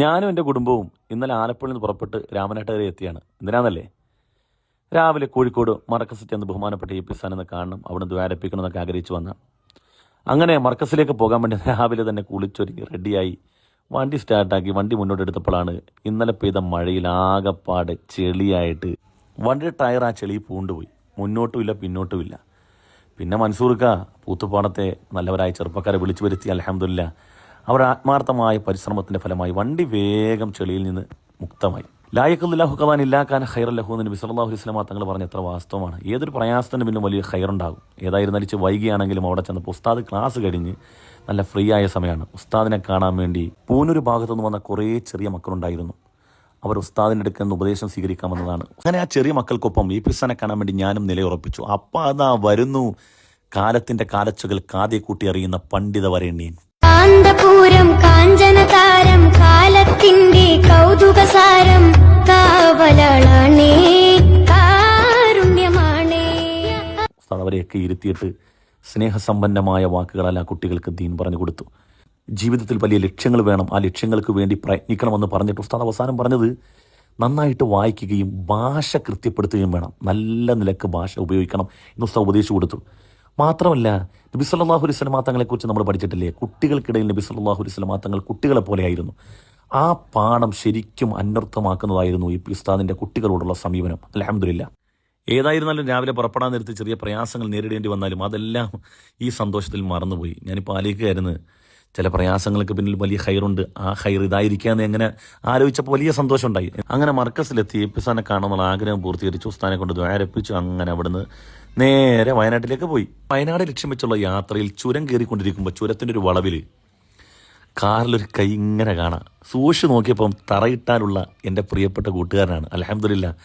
ഞാനും എന്റെ കുടുംബവും ഇന്നലെ ആലപ്പുഴയിൽ നിന്ന് പുറപ്പെട്ട് രാമനാട്ടുകര എത്തിയാണ്. എന്തിനാന്നല്ലേ? രാവിലെ കോഴിക്കോട് മർക്കസ് ചെന്ന് ബഹുമാനപ്പെട്ട എ പി സാനെന്ന് കാണണം അവിടെ ദ്വാരപ്പിക്കണം എന്നൊക്കെ ആഗ്രഹിച്ചു വന്ന. അങ്ങനെ മർക്കസിലേക്ക് പോകാൻ വേണ്ടി രാവിലെ തന്നെ കുളിച്ചൊരുങ്ങി റെഡിയായി വണ്ടി സ്റ്റാർട്ടാക്കി വണ്ടി മുന്നോട്ട് എടുത്തപ്പോഴാണ് ഇന്നലെ പെയ്ത മഴയിൽ ആകെപ്പാട് ചെളിയായിട്ട് വണ്ടിയുടെ ടയർ ആ ചെളി പൂണ്ടുപോയി. മുന്നോട്ടുമില്ല പിന്നോട്ടുമില്ല. പിന്നെ മൻസൂർക്ക പൂത്തുപ്പാടത്തെ നല്ലവരായ ചെറുപ്പക്കാരെ വിളിച്ചു വരുത്തി അലഹമില്ല അവരുടെ ആത്മാർത്ഥമായ പരിശ്രമത്തിന്റെ ഫലമായി വണ്ടി വേഗം ചെളിയിൽ നിന്ന് മുക്തമായി. ലായക്കുല്ലാഹു കവാൻ ഇല്ലാക്കാൻ ഖൈർ ലഹു എന്ന് നബി അലൈഹി വസല്ലം തങ്ങൾ പറഞ്ഞ എത്ര വാസ്തവമാണ്. ഏതൊരു പ്രയാസത്തിന് പിന്നെ വലിയ ഖൈറുണ്ടാകും. ഏതായിരുന്നാലും ഇച്ചിരി വൈകിയാണെങ്കിലും അവിടെ ചെന്നപ്പോൾ ഉസ്താദ് ക്ലാസ് കഴിഞ്ഞ് നല്ല ഫ്രീ ആയ സമയമാണ്. ഉസ്താദിനെ കാണാൻ വേണ്ടി പൂനൊരു ഭാഗത്തു നിന്ന് വന്ന കുറേ ചെറിയ മക്കളുണ്ടായിരുന്നു. അവർ ഉസ്താദിന്റെ അടുക്കൽ നിന്ന് ഉപദേശം സ്വീകരിക്കാമെന്നതാണ്. അങ്ങനെ ആ ചെറിയ മക്കൾക്കൊപ്പം ഈ പി കാണാൻ വേണ്ടി ഞാനും നിലയുറപ്പിച്ചു. അപ്പം അതാ വരുന്നു കാലത്തിന്റെ കാലച്ചുകൾ കാതെ കൂട്ടി അറിയുന്ന പണ്ഡിത വരേണ്യൻ. കാന്തപൂരം കാഞ്ചനതാരം കാലത്തിന്റെ കൗതുകസാരം കാവലാണേ കാരുണ്യമാണേ. അവരെയൊക്കെ ഇരുത്തിയിട്ട് സ്നേഹസമ്പന്നമായ വാക്കുകളാൽ ആ കുട്ടികൾക്ക് ദീൻ പറഞ്ഞു കൊടുത്തു. ജീവിതത്തിൽ വലിയ ലക്ഷ്യങ്ങൾ വേണം. ആ ലക്ഷ്യങ്ങൾക്ക് വേണ്ടി പ്രയത്നിക്കണമെന്ന് പറഞ്ഞിട്ട് ഉസ്താദ് അവസാനം പറഞ്ഞത് നന്നായിട്ട് വായിക്കുകയും ഭാഷ കൃത്യപ്പെടുത്തുകയും വേണം. നല്ല നിലയ്ക്ക് ഭാഷ ഉപയോഗിക്കണം എന്ന് ഉസ്താദ് ഉപദേശിച്ചു കൊടുത്തു. മാത്രമല്ല നബി സല്ലല്ലാഹു അലൈഹി വസല്ലം തങ്ങളെക്കുറിച്ച് നമ്മൾ പഠിച്ചിട്ടില്ലേ? കുട്ടികൾക്കിടയിൽ നബി സല്ലല്ലാഹു അലൈഹി വസല്ലം തങ്ങൾ കുട്ടികളെ പോലെയായിരുന്നു. ആ പാഠം ശരിക്കും അന്വർത്ഥമാക്കുന്നതായിരുന്നു ഈ ഉസ്താദിന്റെ കുട്ടികളോടുള്ള സമീപനം. അലഹമില്ല ഏതായിരുന്നാലും രാവിലെ പുറപ്പെടാൻ നിർത്തി ചെറിയ പ്രയാസങ്ങൾ നേരിടേണ്ടി വന്നാലും അതെല്ലാം ഈ സന്തോഷത്തിൽ മറന്നുപോയി. ഞാനിപ്പോൾ ആലോചിക്കുകയായിരുന്നു ചില പ്രയാസങ്ങൾക്ക് പിന്നിൽ വലിയ ഹൈറുണ്ട് ആ ഹൈർ ഇതായിരിക്കാന്ന് എങ്ങനെ ആലോചിച്ചപ്പോൾ വലിയ സന്തോഷമുണ്ടായി. അങ്ങനെ മർക്കസിലെത്തി എപ്പിസാനെ കാണാനുള്ള ആഗ്രഹം പൂർത്തീകരിച്ചു. ഉസ്താനെ കൊണ്ട് ദ്വാരപ്പിച്ചു. അങ്ങനെ അവിടുന്ന് നേരെ വയനാട്ടിലേക്ക് പോയി. വയനാട് ലക്ഷ്യം വെച്ചുള്ള യാത്രയിൽ ചുരം കയറിക്കൊണ്ടിരിക്കുമ്പോൾ ചുരത്തിന്റെ ഒരു വളവിൽ കാറിലൊരു കൈ ഇങ്ങനെ കാണാം. സൂക്ഷിച്ച് നോക്കിയപ്പം തറയിട്ടാനുള്ള എന്റെ പ്രിയപ്പെട്ട കൂട്ടുകാരനാണ്. അലഹമില്ല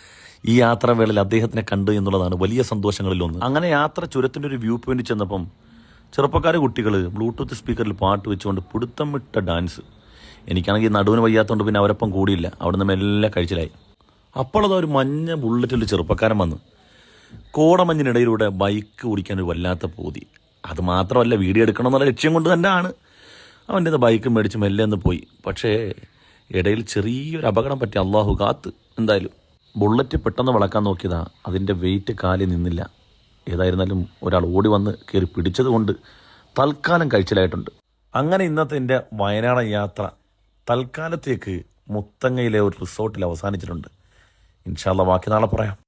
ഈ യാത്രാവേളയിൽ അദ്ദേഹത്തിനെ കണ്ടു എന്നുള്ളതാണ് വലിയ സന്തോഷങ്ങളിലൊന്ന് അങ്ങനെ യാത്ര ചുരത്തിന്റെ ഒരു വ്യൂ പോയിന്റ് ചെന്നപ്പം ചെറുപ്പക്കാരെ കുട്ടികൾ ബ്ലൂടൂത്ത് സ്പീക്കറിൽ പാട്ട് വെച്ചുകൊണ്ട് പിടുത്തം വിട്ട ഡാൻസ് എനിക്കാണെങ്കിൽ നടുവിന് വയ്യാത്തതുകൊണ്ട് പിന്നെ അവരൊപ്പം കൂടിയില്ല. അവിടുന്ന് മെല്ലെ കഴിച്ചിലായി. അപ്പോൾ ഒരു മഞ്ഞ ബുള്ളറ്റിൽ ചെറുപ്പക്കാരൻ വന്ന്. കോടമഞ്ഞിനിടയിലൂടെ ബൈക്ക് ഓടിക്കാൻ ഒരു വല്ലാത്ത പൂതി. അത് മാത്രമല്ല വീഡിയോ എടുക്കണം എന്നുള്ള ലക്ഷ്യം കൊണ്ട് തന്നെയാണ്. അവന്റെ ബൈക്ക് മേടിച്ച് മെല്ലെ ഒന്ന് പോയി. പക്ഷേ ഇടയിൽ ചെറിയൊരു അപകടം പറ്റി അള്ളാഹു കാത്ത്. എന്തായാലും ബുള്ളറ്റ് പെട്ടെന്ന് വളക്കാൻ നോക്കിയതാ അതിന്റെ വെയിറ്റ് കാലിൽ നിന്നില്ല. ഏതായിരുന്നാലും ഒരാൾ ഓടി വന്ന് കയറി പിടിച്ചത് കൊണ്ട് തൽക്കാലം കഴിച്ചിലായിട്ടുണ്ട്. അങ്ങനെ ഇന്നത്തെ എന്റെ വയനാട് യാത്ര തൽക്കാലത്തേക്ക് മുത്തങ്ങയിലെ ഒരു റിസോർട്ടിൽ അവസാനിച്ചിട്ടുണ്ട്. ഇൻഷാല്ല ബാക്കി നാളെ പറയാം.